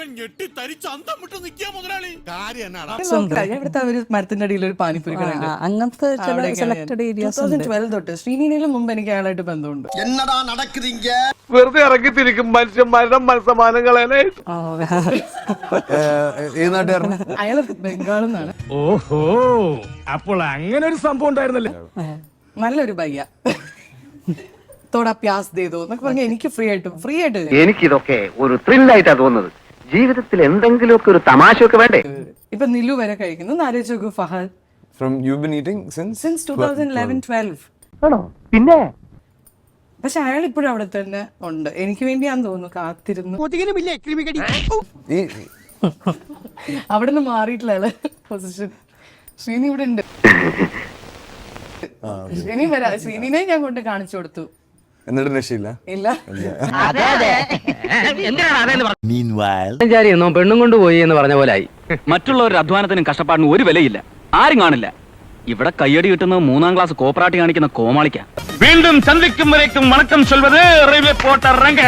മുഴുവൻ ഞെട്ടി തരിച്ച് അന്തം വിട്ട് നിൽക്കുക മുതലാളി. കാര്യം എന്നാടാ? ഇവിടുത്തെ ഒരു മരത്തിന്റെ അടിയിൽ ഒരു പാനിപ്പൂരി അങ്ങനത്തെ ചില അവിടെയൊക്കെയാണ് ഞാൻ. സെലക്ടഡ് ഏരിയാസ് 2012 തൊട്ട് മുമ്പ് എനിക്ക് അയാളായിട്ട് ബന്ധമുണ്ട്. എന്നടാ നടക്കുതീങ്ക? വെറുതെ ഇറങ്ങിത്തിരിക്കും മനുഷ്യന്മാരുടെ മനസ്സമാനങ്ങളെ ഏത് നാട്ടുകാരന് അയാൾ ബംഗാളിൽ നിന്നാണ് ഓഹോ അപ്പോൾ അങ്ങനെ ഒരു സംഭവം ഉണ്ടായിരുന്നല്ലേ? നല്ലൊരു ബയ്യ തോടാ പ്യാസ് ചെയ്തു എന്നൊക്കെ പറഞ്ഞാൽ എനിക്ക് ഫ്രീ ആയിട്ട് ഫ്രീ ആയിട്ട് എനിക്ക് എനിക്കിതൊക്കെ ഒരു ത്രില്ലായിട്ടാ തോന്നുന്നത്. ജീവിതത്തിൽ എന്തെങ്കിലുമൊക്കെ ഒരു തമാശയൊക്കെ വേണ്ടേ? ഇപ്പൊ നിലു വരെ കഴിക്കുന്നു. ഒന്ന് ആലോചിച്ച് നോക്കൂ Fahad. From you been eating since since two thousand eleven twelve ആണോ? പിന്നെ? പക്ഷെ അയാൾ ഇപ്പോഴും അവിടെ തന്നെ ഉണ്ട്. എനിക്ക് വേണ്ടിയാന്ന് തോന്നുന്നു കാത്തിരുന്നു. ഈ അവിടെ നിന്ന് മാറിയിട്ടില്ല അയാൾ പൊസിഷൻ ശ്രീനി ഇവിടെ ഉണ്ട്. ശ്രീനി വരാ. ശ്രീനിനെ ഞാൻ കൊണ്ട് കാണിച്ചു കൊടുത്തു. എന്നിട്ട് രക്ഷയില്ല? ഇല്ല. എന്നോ പെണ്ണും കൊണ്ട് പോയി എന്ന് പറഞ്ഞ പോലായി മറ്റുള്ളവരുടെ അധ്വാനത്തിനും കഷ്ടപ്പാടിനും ഒരു വിലയില്ല. ആരും കാണില്ല. ഇവിടെ കയ്യടി കിട്ടുന്നത് മൂന്നാം ക്ലാസ് കോപ്പറാട്ടി കാണിക്കുന്ന കോമാളിക്ക. വീണ്ടും ചന്ദിക്കും വരേക്കും വണക്കം ചൊൽവത് റെയിൽവേ പോട്ടർ രംഗ